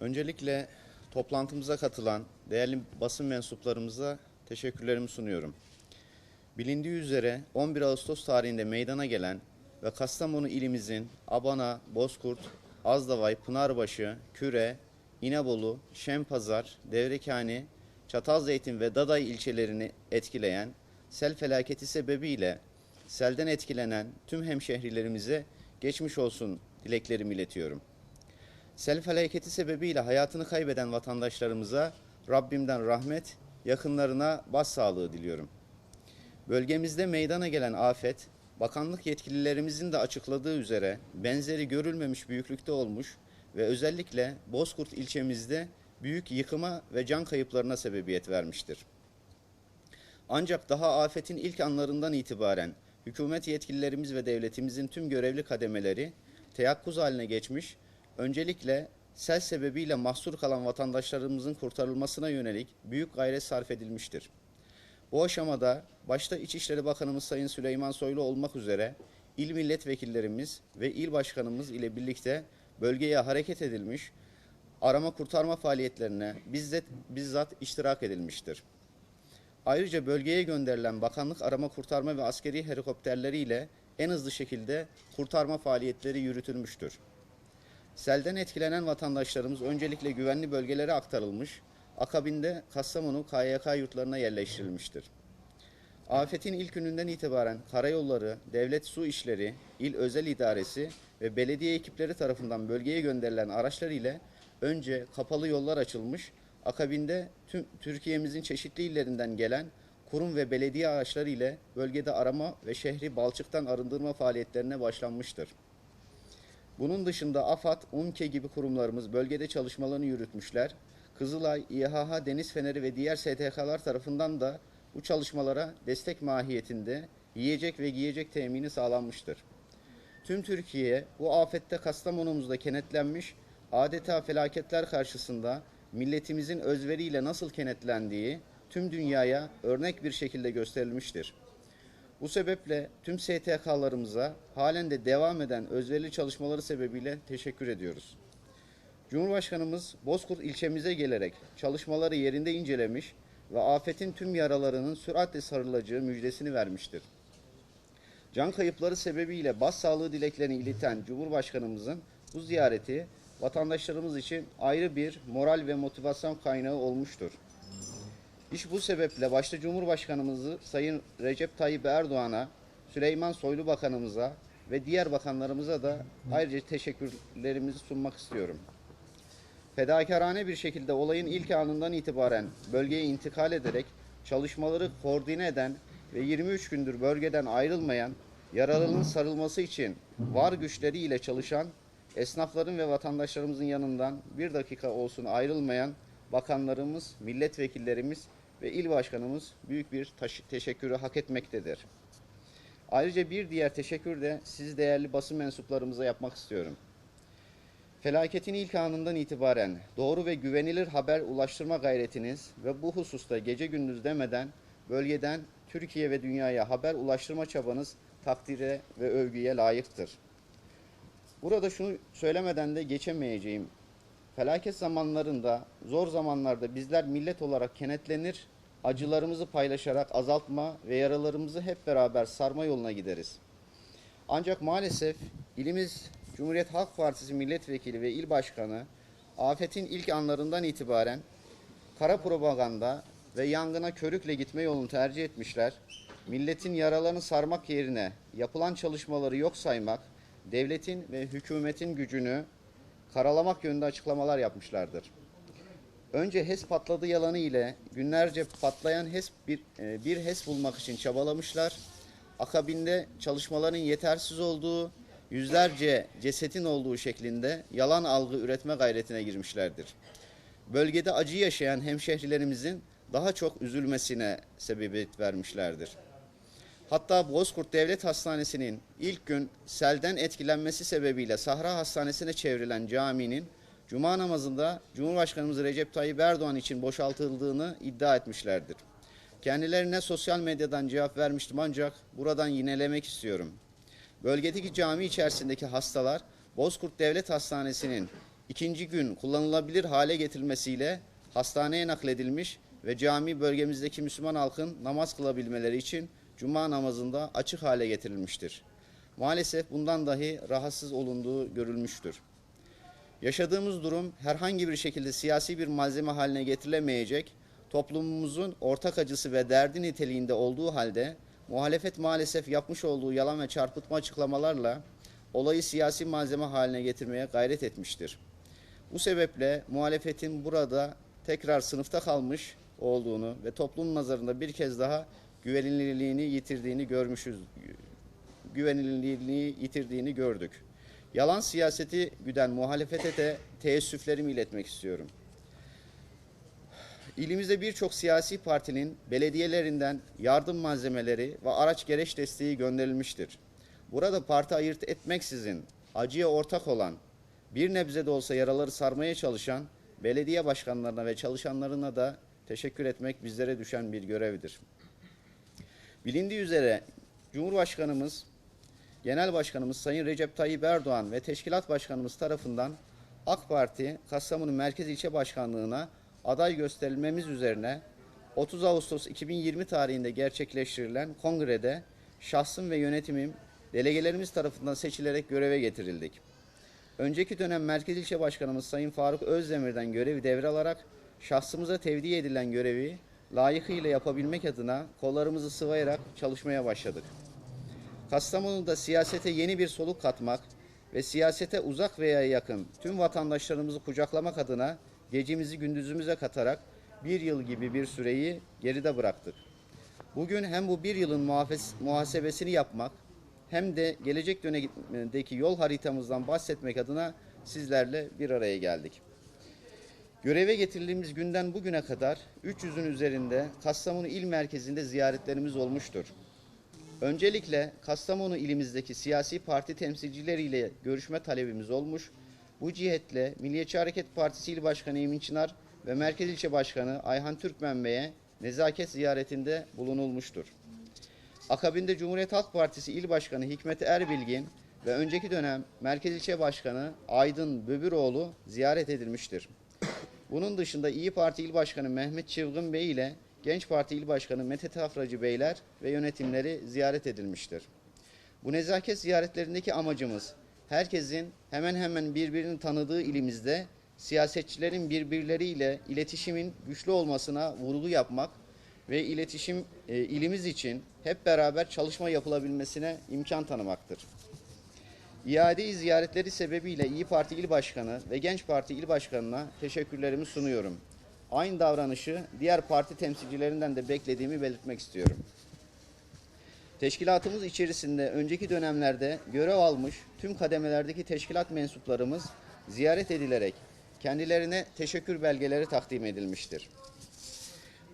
Öncelikle toplantımıza katılan değerli basın mensuplarımıza teşekkürlerimi sunuyorum. Bilindiği üzere 11 Ağustos tarihinde meydana gelen ve Kastamonu ilimizin Abana, Bozkurt, Azdavay, Pınarbaşı, Küre, İnebolu, Şempazar, Devrekani, Çatalzeytin ve Daday ilçelerini etkileyen sel felaketi sebebiyle selden etkilenen tüm hemşehrilerimize geçmiş olsun dileklerimi iletiyorum. Sel felaketi sebebiyle hayatını kaybeden vatandaşlarımıza Rabbimden rahmet, yakınlarına başsağlığı diliyorum. Bölgemizde meydana gelen afet, bakanlık yetkililerimizin de açıkladığı üzere benzeri görülmemiş büyüklükte olmuş ve özellikle Bozkurt ilçemizde büyük yıkıma ve can kayıplarına sebebiyet vermiştir. Ancak daha afetin ilk anlarından itibaren hükümet yetkililerimiz ve devletimizin tüm görevli kademeleri teyakkuz haline geçmiş, öncelikle sel sebebiyle mahsur kalan vatandaşlarımızın kurtarılmasına yönelik büyük gayret sarf edilmiştir. Bu aşamada başta İçişleri Bakanımız Sayın Süleyman Soylu olmak üzere il milletvekillerimiz ve il başkanımız ile birlikte bölgeye hareket edilmiş, arama kurtarma faaliyetlerine bizzat, bizzat iştirak edilmiştir. Ayrıca bölgeye gönderilen bakanlık arama kurtarma ve askeri helikopterleriyle en hızlı şekilde kurtarma faaliyetleri yürütülmüştür. Selden etkilenen vatandaşlarımız öncelikle güvenli bölgelere aktarılmış, akabinde Kastamonu KYK yurtlarına yerleştirilmiştir. Afetin ilk gününden itibaren karayolları, devlet su işleri, il özel idaresi ve belediye ekipleri tarafından bölgeye gönderilen araçlar ile önce kapalı yollar açılmış, akabinde tüm Türkiye'mizin çeşitli illerinden gelen kurum ve belediye araçları ile bölgede arama ve şehri balçıktan arındırma faaliyetlerine başlanmıştır. Bunun dışında AFAD, UMKE gibi kurumlarımız bölgede çalışmalarını yürütmüşler. Kızılay, İHH, Deniz Feneri ve diğer STK'lar tarafından da bu çalışmalara destek mahiyetinde yiyecek ve giyecek temini sağlanmıştır. Tüm Türkiye bu afette Kastamonumuzda kenetlenmiş, adeta felaketler karşısında milletimizin özveriyle nasıl kenetlendiği tüm dünyaya örnek bir şekilde gösterilmiştir. Bu sebeple tüm STK'larımıza halen de devam eden özverili çalışmaları sebebiyle teşekkür ediyoruz. Cumhurbaşkanımız Bozkurt ilçemize gelerek çalışmaları yerinde incelemiş ve afetin tüm yaralarının süratle sarılacağı müjdesini vermiştir. Can kayıpları sebebiyle başsağlığı dileklerini ileten Cumhurbaşkanımızın bu ziyareti vatandaşlarımız için ayrı bir moral ve motivasyon kaynağı olmuştur. İş bu sebeple başta Cumhurbaşkanımızı Sayın Recep Tayyip Erdoğan'a, Süleyman Soylu Bakanımıza ve diğer bakanlarımıza da ayrıca teşekkürlerimizi sunmak istiyorum. Fedakarane bir şekilde olayın ilk anından itibaren bölgeye intikal ederek çalışmaları koordine eden ve 23 gündür bölgeden ayrılmayan, yaralının sarılması için var güçleriyle çalışan, esnafların ve vatandaşlarımızın yanından bir dakika olsun ayrılmayan bakanlarımız, milletvekillerimiz ve il başkanımız büyük bir teşekkürü hak etmektedir. Ayrıca bir diğer teşekkür de siz değerli basın mensuplarımıza yapmak istiyorum. Felaketin ilk anından itibaren doğru ve güvenilir haber ulaştırma gayretiniz ve bu hususta gece gündüz demeden bölgeden Türkiye ve dünyaya haber ulaştırma çabanız takdire ve övgüye layıktır. Burada şunu söylemeden de geçemeyeceğim. Felaket zamanlarında, zor zamanlarda bizler millet olarak kenetlenir, acılarımızı paylaşarak azaltma ve yaralarımızı hep beraber sarma yoluna gideriz. Ancak maalesef ilimiz Cumhuriyet Halk Partisi milletvekili ve il başkanı afetin ilk anlarından itibaren kara propaganda ve yangına körükle gitme yolunu tercih etmişler. Milletin yaralarını sarmak yerine yapılan çalışmaları yok saymak, devletin ve hükümetin gücünü karalamak yönünde açıklamalar yapmışlardır. Önce HES patladı yalanı ile günlerce patlayan HES bir, e, bir HES bulmak için çabalamışlar. Akabinde çalışmaların yetersiz olduğu, yüzlerce cesetin olduğu şeklinde yalan algı üretme gayretine girmişlerdir. Bölgede acı yaşayan hemşehrilerimizin daha çok üzülmesine sebebiyet vermişlerdir. Hatta Bozkurt Devlet Hastanesi'nin ilk gün selden etkilenmesi sebebiyle Sahra Hastanesi'ne çevrilen caminin Cuma namazında Cumhurbaşkanımız Recep Tayyip Erdoğan için boşaltıldığını iddia etmişlerdir. Kendilerine sosyal medyadan cevap vermiştim ancak buradan yinelemek istiyorum. Bölgedeki cami içerisindeki hastalar Bozkurt Devlet Hastanesi'nin ikinci gün kullanılabilir hale getirilmesiyle hastaneye nakledilmiş ve cami bölgemizdeki Müslüman halkın namaz kılabilmeleri için cuma namazında açık hale getirilmiştir. Maalesef bundan dahi rahatsız olunduğu görülmüştür. Yaşadığımız durum herhangi bir şekilde siyasi bir malzeme haline getirilemeyecek, toplumumuzun ortak acısı ve derdi niteliğinde olduğu halde muhalefet maalesef yapmış olduğu yalan ve çarpıtma açıklamalarla olayı siyasi malzeme haline getirmeye gayret etmiştir. Bu sebeple muhalefetin burada tekrar sınıfta kalmış olduğunu ve toplum nazarında bir kez daha güvenilirliğini yitirdiğini görmüşüz. Güvenilirliğini yitirdiğini gördük. Yalan siyaseti güden muhalefete de teessüflerimi iletmek istiyorum. İlimizde birçok siyasi partinin belediyelerinden yardım malzemeleri ve araç gereç desteği gönderilmiştir. Burada parti ayırt etmeksizin acıya ortak olan, bir nebze de olsa yaraları sarmaya çalışan belediye başkanlarına ve çalışanlarına da teşekkür etmek bizlere düşen bir görevdir. Bilindiği üzere Cumhurbaşkanımız, Genel Başkanımız Sayın Recep Tayyip Erdoğan ve Teşkilat Başkanımız tarafından AK Parti Kastamonu Merkez İlçe Başkanlığı'na aday gösterilmemiz üzerine 30 Ağustos 2020 tarihinde gerçekleştirilen kongrede şahsım ve yönetimim delegelerimiz tarafından seçilerek göreve getirildik. Önceki dönem Merkez İlçe Başkanımız Sayın Faruk Özdemir'den görevi devralarak şahsımıza tevdi edilen görevi layıkıyla yapabilmek adına kollarımızı sıvayarak çalışmaya başladık. Kastamonu'da siyasete yeni bir soluk katmak ve siyasete uzak veya yakın tüm vatandaşlarımızı kucaklamak adına gecemizi gündüzümüze katarak bir yıl gibi bir süreyi geride bıraktık. Bugün hem bu bir yılın muhasebesini yapmak hem de gelecek dönemdeki yol haritamızdan bahsetmek adına sizlerle bir araya geldik. Göreve getirildiğimiz günden bugüne kadar 300'ün üzerinde Kastamonu il merkezinde ziyaretlerimiz olmuştur. Öncelikle Kastamonu ilimizdeki siyasi parti temsilcileriyle görüşme talebimiz olmuş. Bu cihetle Milliyetçi Hareket Partisi İl Başkanı Emin Çınar ve Merkez İlçe Başkanı Ayhan Türkmen Bey'e nezaket ziyaretinde bulunulmuştur. Akabinde Cumhuriyet Halk Partisi İl Başkanı Hikmet Erbilgin ve önceki dönem Merkez İlçe Başkanı Aydın Böbüroğlu ziyaret edilmiştir. Bunun dışında İyi Parti İl Başkanı Mehmet Çılgın Bey ile Genç Parti İl Başkanı Mete Tafracı Beyler ve yönetimleri ziyaret edilmiştir. Bu nezaket ziyaretlerindeki amacımız herkesin hemen hemen birbirini tanıdığı ilimizde siyasetçilerin birbirleriyle iletişimin güçlü olmasına vurgu yapmak ve iletişim e, ilimiz için hep beraber çalışma yapılabilmesine imkan tanımaktır. İade ziyaretleri sebebiyle İyi Parti İl Başkanı ve Genç Parti İl Başkanı'na teşekkürlerimi sunuyorum. Aynı davranışı diğer parti temsilcilerinden de beklediğimi belirtmek istiyorum. Teşkilatımız içerisinde önceki dönemlerde görev almış tüm kademelerdeki teşkilat mensuplarımız ziyaret edilerek kendilerine teşekkür belgeleri takdim edilmiştir.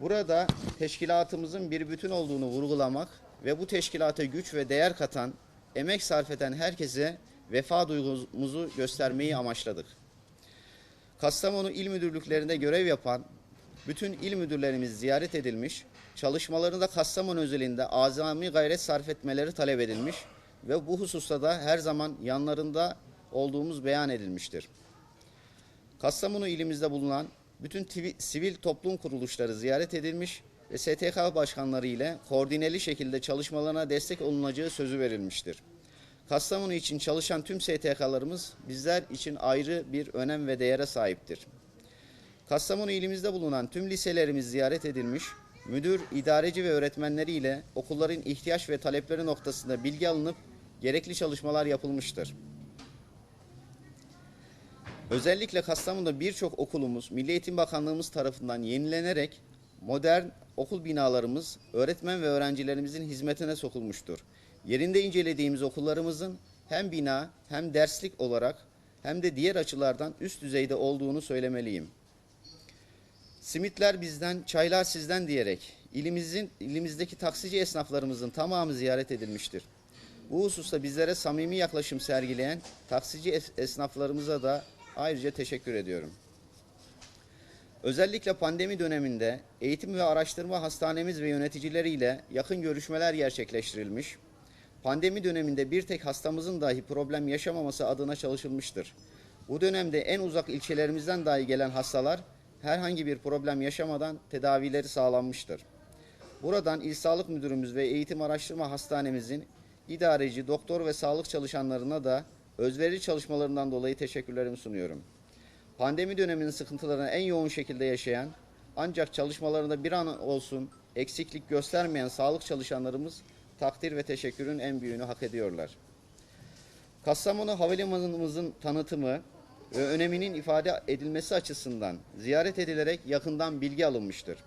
Burada teşkilatımızın bir bütün olduğunu vurgulamak ve bu teşkilata güç ve değer katan, emek sarf eden herkese vefa duygumuzu göstermeyi amaçladık. Kastamonu İl Müdürlüklerinde görev yapan bütün il müdürlerimiz ziyaret edilmiş, çalışmalarında Kastamonu özelinde azami gayret sarf etmeleri talep edilmiş ve bu hususta da her zaman yanlarında olduğumuz beyan edilmiştir. Kastamonu ilimizde bulunan bütün sivil toplum kuruluşları ziyaret edilmiş STK başkanları ile koordineli şekilde çalışmalarına destek olunacağı sözü verilmiştir. Kastamonu için çalışan tüm STK'larımız bizler için ayrı bir önem ve değere sahiptir. Kastamonu ilimizde bulunan tüm liselerimiz ziyaret edilmiş, müdür, idareci ve öğretmenleriyle okulların ihtiyaç ve talepleri noktasında bilgi alınıp gerekli çalışmalar yapılmıştır. Özellikle Kastamonu'da birçok okulumuz Milli Eğitim Bakanlığımız tarafından yenilenerek modern okul binalarımız öğretmen ve öğrencilerimizin hizmetine sokulmuştur. Yerinde incelediğimiz okullarımızın hem bina hem derslik olarak hem de diğer açılardan üst düzeyde olduğunu söylemeliyim. Simitler bizden, çaylar sizden diyerek ilimizin ilimizdeki taksici esnaflarımızın tamamı ziyaret edilmiştir. Bu hususta bizlere samimi yaklaşım sergileyen taksici es- esnaflarımıza da ayrıca teşekkür ediyorum. Özellikle pandemi döneminde eğitim ve araştırma hastanemiz ve yöneticileriyle yakın görüşmeler gerçekleştirilmiş. Pandemi döneminde bir tek hastamızın dahi problem yaşamaması adına çalışılmıştır. Bu dönemde en uzak ilçelerimizden dahi gelen hastalar herhangi bir problem yaşamadan tedavileri sağlanmıştır. Buradan İl Sağlık Müdürümüz ve Eğitim Araştırma Hastanemizin idareci, doktor ve sağlık çalışanlarına da özverili çalışmalarından dolayı teşekkürlerimi sunuyorum. Pandemi döneminin sıkıntılarını en yoğun şekilde yaşayan ancak çalışmalarında bir an olsun eksiklik göstermeyen sağlık çalışanlarımız takdir ve teşekkürün en büyüğünü hak ediyorlar. Kastamonu Havalimanımızın tanıtımı ve öneminin ifade edilmesi açısından ziyaret edilerek yakından bilgi alınmıştır.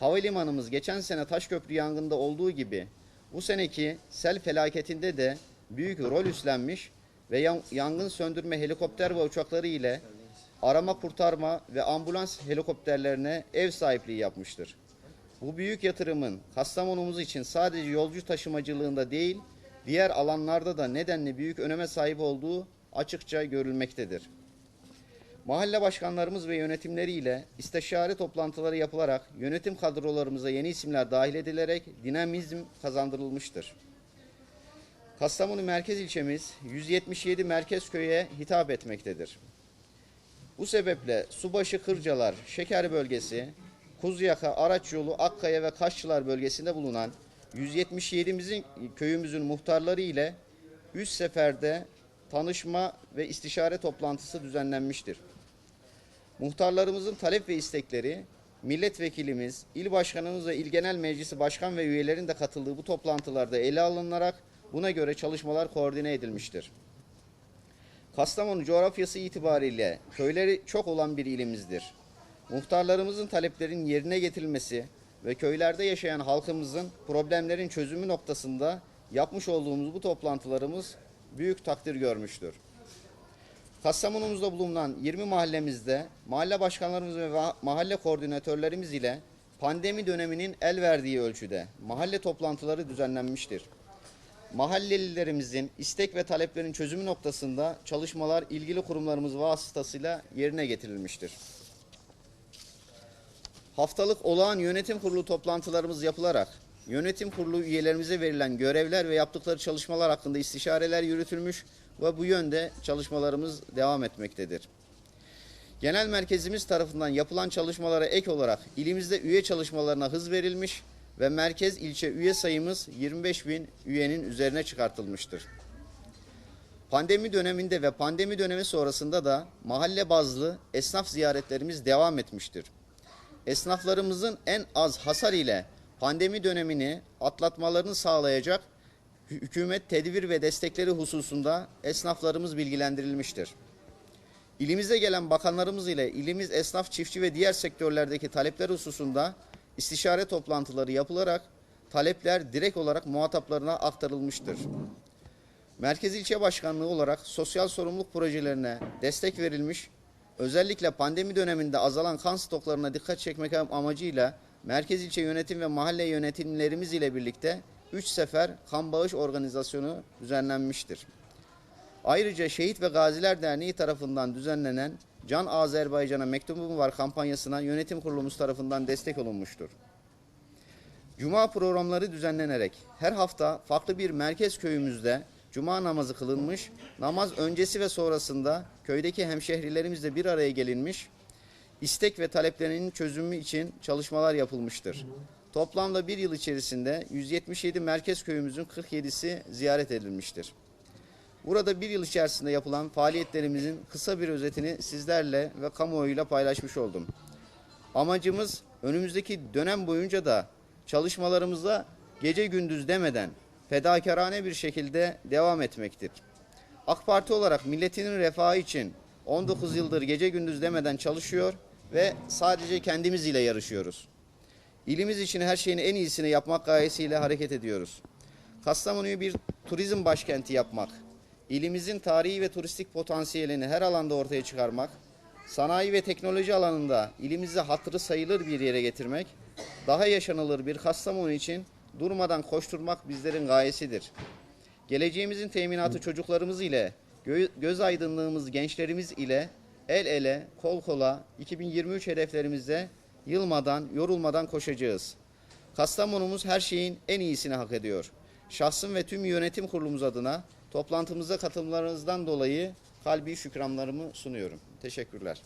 Havalimanımız geçen sene Taşköprü yangında olduğu gibi bu seneki sel felaketinde de büyük rol üstlenmiş ve yan- yangın söndürme helikopter ve uçakları ile arama kurtarma ve ambulans helikopterlerine ev sahipliği yapmıştır. Bu büyük yatırımın Kastamonumuz için sadece yolcu taşımacılığında değil, diğer alanlarda da nedenli büyük öneme sahip olduğu açıkça görülmektedir. Mahalle başkanlarımız ve yönetimleriyle istişare toplantıları yapılarak yönetim kadrolarımıza yeni isimler dahil edilerek dinamizm kazandırılmıştır. Kastamonu merkez ilçemiz 177 merkez köye hitap etmektedir. Bu sebeple Subaşı Kırcalar, Şeker Bölgesi, Kuzyaka, Araç Yolu, Akkaya ve Kaşçılar bölgesinde bulunan 177'mizin köyümüzün muhtarları ile üst seferde tanışma ve istişare toplantısı düzenlenmiştir. Muhtarlarımızın talep ve istekleri, milletvekilimiz, il başkanımız ve il genel meclisi başkan ve üyelerin de katıldığı bu toplantılarda ele alınarak buna göre çalışmalar koordine edilmiştir. Kastamonu coğrafyası itibariyle köyleri çok olan bir ilimizdir. Muhtarlarımızın taleplerin yerine getirilmesi ve köylerde yaşayan halkımızın problemlerin çözümü noktasında yapmış olduğumuz bu toplantılarımız büyük takdir görmüştür. Kastamonumuzda bulunan 20 mahallemizde mahalle başkanlarımız ve mahalle koordinatörlerimiz ile pandemi döneminin el verdiği ölçüde mahalle toplantıları düzenlenmiştir. Mahallelilerimizin istek ve taleplerin çözümü noktasında çalışmalar ilgili kurumlarımız vasıtasıyla yerine getirilmiştir. Haftalık olağan yönetim kurulu toplantılarımız yapılarak yönetim kurulu üyelerimize verilen görevler ve yaptıkları çalışmalar hakkında istişareler yürütülmüş ve bu yönde çalışmalarımız devam etmektedir. Genel merkezimiz tarafından yapılan çalışmalara ek olarak ilimizde üye çalışmalarına hız verilmiş ve merkez ilçe üye sayımız 25 bin üyenin üzerine çıkartılmıştır. Pandemi döneminde ve pandemi dönemi sonrasında da mahalle bazlı esnaf ziyaretlerimiz devam etmiştir. Esnaflarımızın en az hasar ile pandemi dönemini atlatmalarını sağlayacak hü- hükümet tedbir ve destekleri hususunda esnaflarımız bilgilendirilmiştir. İlimize gelen bakanlarımız ile ilimiz esnaf, çiftçi ve diğer sektörlerdeki talepler hususunda istişare toplantıları yapılarak talepler direkt olarak muhataplarına aktarılmıştır. Merkez İlçe Başkanlığı olarak sosyal sorumluluk projelerine destek verilmiş, özellikle pandemi döneminde azalan kan stoklarına dikkat çekmek amacıyla merkez ilçe yönetim ve mahalle yönetimlerimiz ile birlikte 3 sefer kan bağış organizasyonu düzenlenmiştir. Ayrıca Şehit ve Gaziler Derneği tarafından düzenlenen Can Azerbaycan'a Mektubum Var kampanyasına yönetim kurulumuz tarafından destek olunmuştur. Cuma programları düzenlenerek her hafta farklı bir merkez köyümüzde cuma namazı kılınmış, namaz öncesi ve sonrasında köydeki hemşehrilerimizle bir araya gelinmiş, istek ve taleplerinin çözümü için çalışmalar yapılmıştır. Toplamda bir yıl içerisinde 177 merkez köyümüzün 47'si ziyaret edilmiştir. Burada bir yıl içerisinde yapılan faaliyetlerimizin kısa bir özetini sizlerle ve kamuoyuyla paylaşmış oldum. Amacımız önümüzdeki dönem boyunca da çalışmalarımıza gece gündüz demeden fedakarane bir şekilde devam etmektir. AK Parti olarak milletinin refahı için 19 yıldır gece gündüz demeden çalışıyor ve sadece kendimiz ile yarışıyoruz. İlimiz için her şeyin en iyisini yapmak gayesiyle hareket ediyoruz. Kastamonu'yu bir turizm başkenti yapmak, ilimizin tarihi ve turistik potansiyelini her alanda ortaya çıkarmak, sanayi ve teknoloji alanında ilimizi hatırı sayılır bir yere getirmek, daha yaşanılır bir Kastamonu için durmadan koşturmak bizlerin gayesidir. Geleceğimizin teminatı çocuklarımız ile, gö- göz aydınlığımız gençlerimiz ile el ele, kol kola 2023 hedeflerimize yılmadan, yorulmadan koşacağız. Kastamonumuz her şeyin en iyisini hak ediyor. Şahsım ve tüm yönetim kurulumuz adına toplantımıza katılımlarınızdan dolayı kalbi şükranlarımı sunuyorum. Teşekkürler.